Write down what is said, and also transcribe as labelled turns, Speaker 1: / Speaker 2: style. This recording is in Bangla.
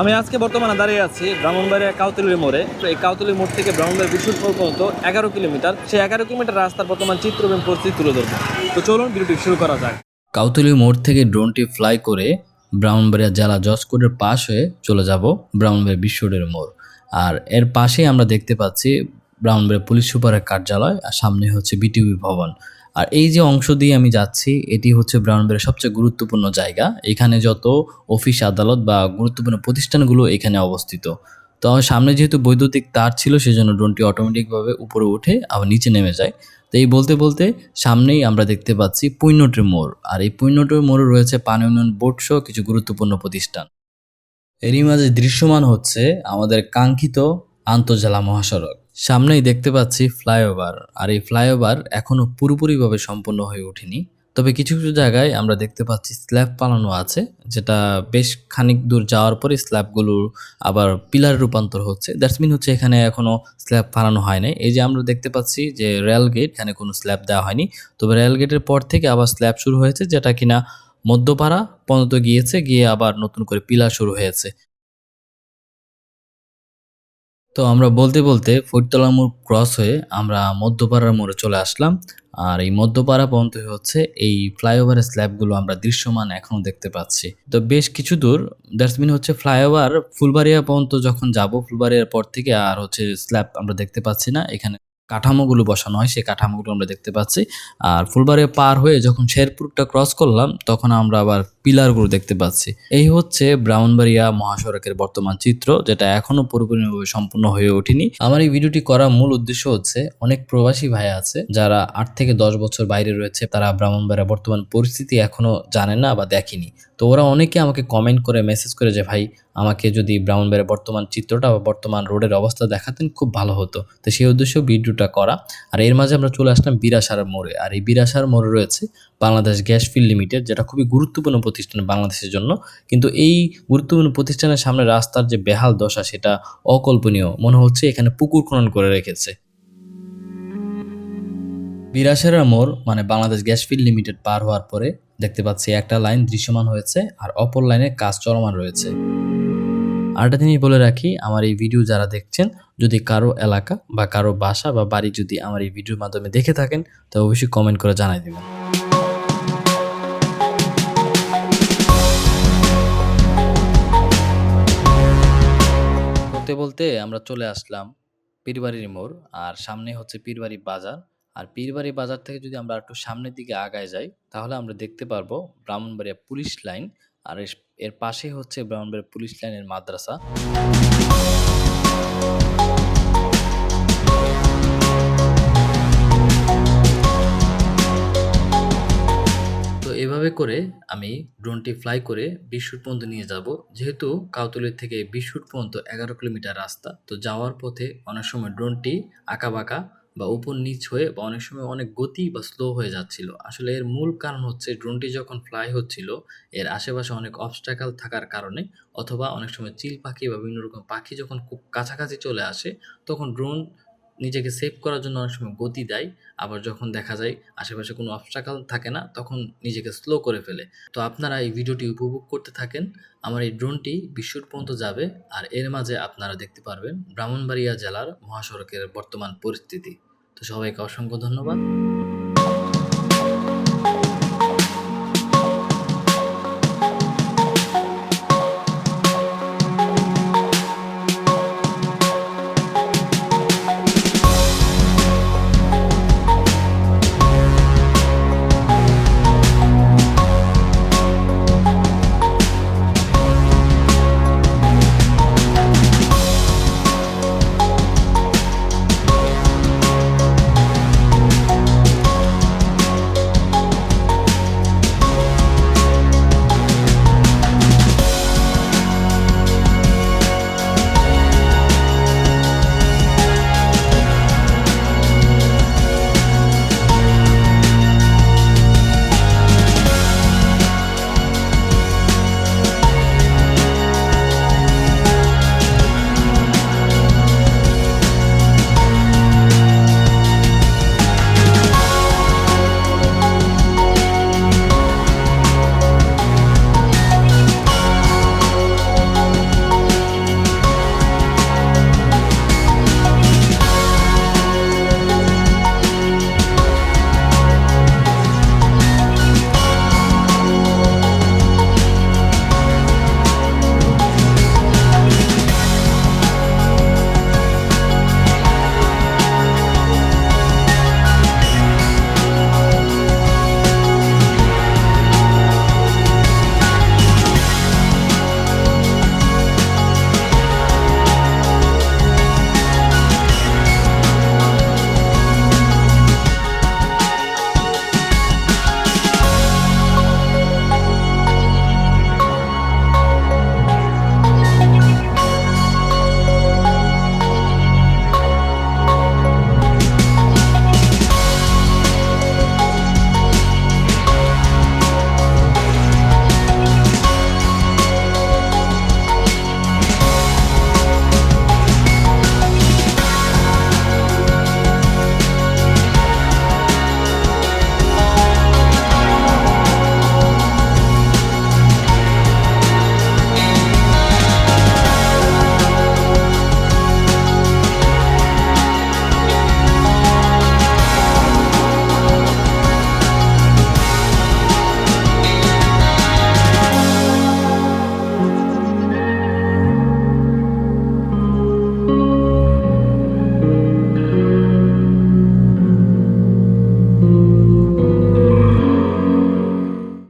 Speaker 1: আমি আজকে বর্তমানে দাঁড়িয়ে আছি ব্রাহ্মণবাড়িয়া কাউতলির মোড়ে। তো এই কাউতলির মোড় থেকে ব্রাহ্মণবাড়িয়া বিশুদ্ধপুর পর্যন্ত এগারো কিলোমিটার। সেই এগারো কিলোমিটার রাস্তার বর্তমান চিত্র এবং পরিস্থিতি তুলে ধরবো। তো চলুন ভিডিওটি শুরু করা যাক।
Speaker 2: কাউতলি মোড় থেকে ড্রোনটি ফ্লাই করে ব্রাউনবাড়িয়া জেলা জজকোটের পাশ হয়ে চলে যাব ব্রাউনবাড়িয়া বিশ্ব রোডের মোড়। আর এর পাশেই আমরা দেখতে পাচ্ছি ব্রাউনবাড়িয়া পুলিশ সুপারের কার্যালয়, আর সামনে হচ্ছে বিটিভি ভবন। আর এই যে অংশ দিয়ে আমি যাচ্ছি, এটি হচ্ছে ব্রাউনবাড়িয়ার সবচেয়ে গুরুত্বপূর্ণ জায়গা। এখানে যত অফিস, আদালত বা গুরুত্বপূর্ণ প্রতিষ্ঠানগুলো এখানে অবস্থিত। তো আমার সামনে যেহেতু বৈদ্যুতিক তার ছিল, সেজন্য ড্রোনটি অটোমেটিকভাবে উপরে উঠে আবার নিচে নেমে যায়। তো এই বলতে বলতে সামনেই আমরা দেখতে পাচ্ছি পুণ্যটের মোড়। আর এই পুণ্যটের মোড়ে রয়েছে পানি উন্নয়ন বোর্ড সহ কিছু গুরুত্বপূর্ণ প্রতিষ্ঠান। এরই মাঝে দৃশ্যমান হচ্ছে আমাদের কাঙ্ক্ষিত আন্তঃজেলা মহাসড়ক। সামনেই দেখতে পাচ্ছি ফ্লাইওভার। আর এই ফ্লাইওভার এখনও পুরোপুরিভাবে সম্পূর্ণ হয়ে ওঠেনি। তবে কিছু কিছু জায়গায় আমরা দেখতে পাচ্ছি স্ল্যাব পালানো আছে, যেটা বেশ খানিক দূর যাওয়ার পরে স্ল্যাবগুলো আবার পিলার রূপান্তর হচ্ছে। দ্যাটস মিন হচ্ছে এখানে এখনও স্ল্যাব ফালানো হয় নাই। এই যে আমরা দেখতে পাচ্ছি যে রেল গেট, এখানে কোনো স্ল্যাব দেওয়া হয়নি। তবে রেল গেটের পর থেকে আবার স্ল্যাব শুরু হয়েছে, যেটা কিনা মধ্যপাড়া পর্যন্ত গিয়েছে, গিয়ে আবার নতুন করে পিলার শুরু হয়েছে। তো আমরা বলতে বলতে ফরিদতলা মোড় ক্রস হয়ে আমরা মধ্যপাড়ার মোড়ে চলে আসলাম। আর এই মধ্যপাড়া পর্যন্ত হচ্ছে এই ফ্লাইওভারের স্ল্যাবগুলো আমরা দৃশ্যমান এখনও দেখতে পাচ্ছি। তো বেশ কিছু দূর দ্যাটস হচ্ছে ফ্লাইওভার ফুলবাড়িয়া পর্যন্ত যখন যাব, ফুলবাড়িয়ার পর থেকে আর হচ্ছে স্ল্যাব আমরা দেখতে পাচ্ছি না। এখানে কাঠামোগুলো বসানো হয়, সেই কাঠামোগুলো আমরা দেখতে পাচ্ছি। আর ফুলবাড়িয়া পার হয়ে যখন শেরপুরটা ক্রস করলাম, তখন আমরা আবার পিলারগুলো দেখতে পাচ্ছি। এই হচ্ছে ব্রাউনবাড়িয়া মহাসড়কের বর্তমান চিত্র, যেটা এখনও পুরোপুরিভাবে সম্পূর্ণ হয়ে ওঠেনি। আমার এই ভিডিওটি করার মূল উদ্দেশ্য হচ্ছে, অনেক প্রবাসী ভাই আছে, যারা আট থেকে দশ বছর বাইরে রয়েছে, তারা ব্রাহ্মণবাড়িয়া বর্তমান পরিস্থিতি এখনও জানে না বা দেখেনি। তো ওরা অনেকে আমাকে কমেন্ট করে মেসেজ করে যে, ভাই, আমাকে যদি ব্রাউনবাড়িয়া বর্তমান চিত্রটা বা বর্তমান রোডের অবস্থা দেখাতেন, খুব ভালো হতো। তো সেই উদ্দেশ্যে ভিডিওটা করা। আর এর মাঝে আমরা চলে আসলাম বিরাসার মোড়ে। আর এই বিরাসার মোড়ে রয়েছে বাংলাদেশ গ্যাস ফিল্ড লিমিটেড, যেটা খুবই গুরুত্বপূর্ণ প্রতিষ্ঠান বাংলাদেশের জন্য। কিন্তু এই গুরুত্বপূর্ণ প্রতিষ্ঠানের সামনে রাস্তার যে বেহাল দশা, সেটা অকল্পনীয়। মনে হচ্ছে এখানে পুকুর খনন করে রেখেছে। বিরাসেরা মোড় মানে বাংলাদেশ গ্যাস ফিল্ড লিমিটেড পার হওয়ার পরে দেখতে পাচ্ছি একটা লাইন দৃশ্যমান হয়েছে আর অপর লাইনে কাজ চলমান রয়েছে। আরেকটা জিনিস বলে রাখি, আমার এই ভিডিও যারা দেখছেন, যদি কারও এলাকা বা কারও বাসা বা বাড়ি যদি আমার এই ভিডিওর মাধ্যমে দেখে থাকেন, তো অবশ্যই কমেন্ট করে জানাই দেবেন। বলতে আমরা চলে আসলাম পীরবাড়ির মোড়, আর সামনে হচ্ছে পীরবাড়ি বাজার। আর পীরবাড়ি বাজার থেকে যদি আমরা একটু সামনের দিকে আগায় যাই, তাহলে আমরা দেখতে পারব ব্রাহ্মণবাড়িয়া পুলিশ লাইন, আর এর- এর পাশে হচ্ছে ব্রাহ্মণবাড়িয়া পুলিশ লাইনের মাদ্রাসা। করে আমি ড্রোনটি ফ্লাই করে বিশ ফুট পর্যন্ত নিয়ে যাব। যেহেতু কাউতলির থেকে বিশ ফুট পর্যন্ত এগারো কিলোমিটার রাস্তা, তো যাওয়ার পথে অনেক সময় ড্রোনটি আঁকা বাঁকা বা উপর নিচ হয়ে বা অনেক সময় অনেক গতি বা স্লো হয়ে যাচ্ছিল। আসলে এর মূল কারণ হচ্ছে ড্রোনটি যখন ফ্লাই হচ্ছিল, এর আশেপাশে অনেক অবস্টাকাল থাকার কারণে অথবা অনেক সময় চিল পাখি বা বিভিন্ন রকম পাখি যখন খুব কাছাকাছি চলে আসে, তখন ড্রোন নিজেকে সেভ করার জন্য অনেক সময় গতি দেয়। আবার যখন দেখা যায় আশেপাশে কোনো অবস্টাকাল থাকে না, তখন নিজেকে স্লো করে ফেলে। তো আপনারা এই ভিডিওটি উপভোগ করতে থাকেন। আমার এই ড্রোনটি বিশ্বর পর্যন্ত যাবে আর এর মাঝে আপনারা দেখতে পারবেন ব্রাহ্মণবাড়িয়া জেলার মহাসড়কের বর্তমান পরিস্থিতি। তো সবাইকে অসংখ্য ধন্যবাদ।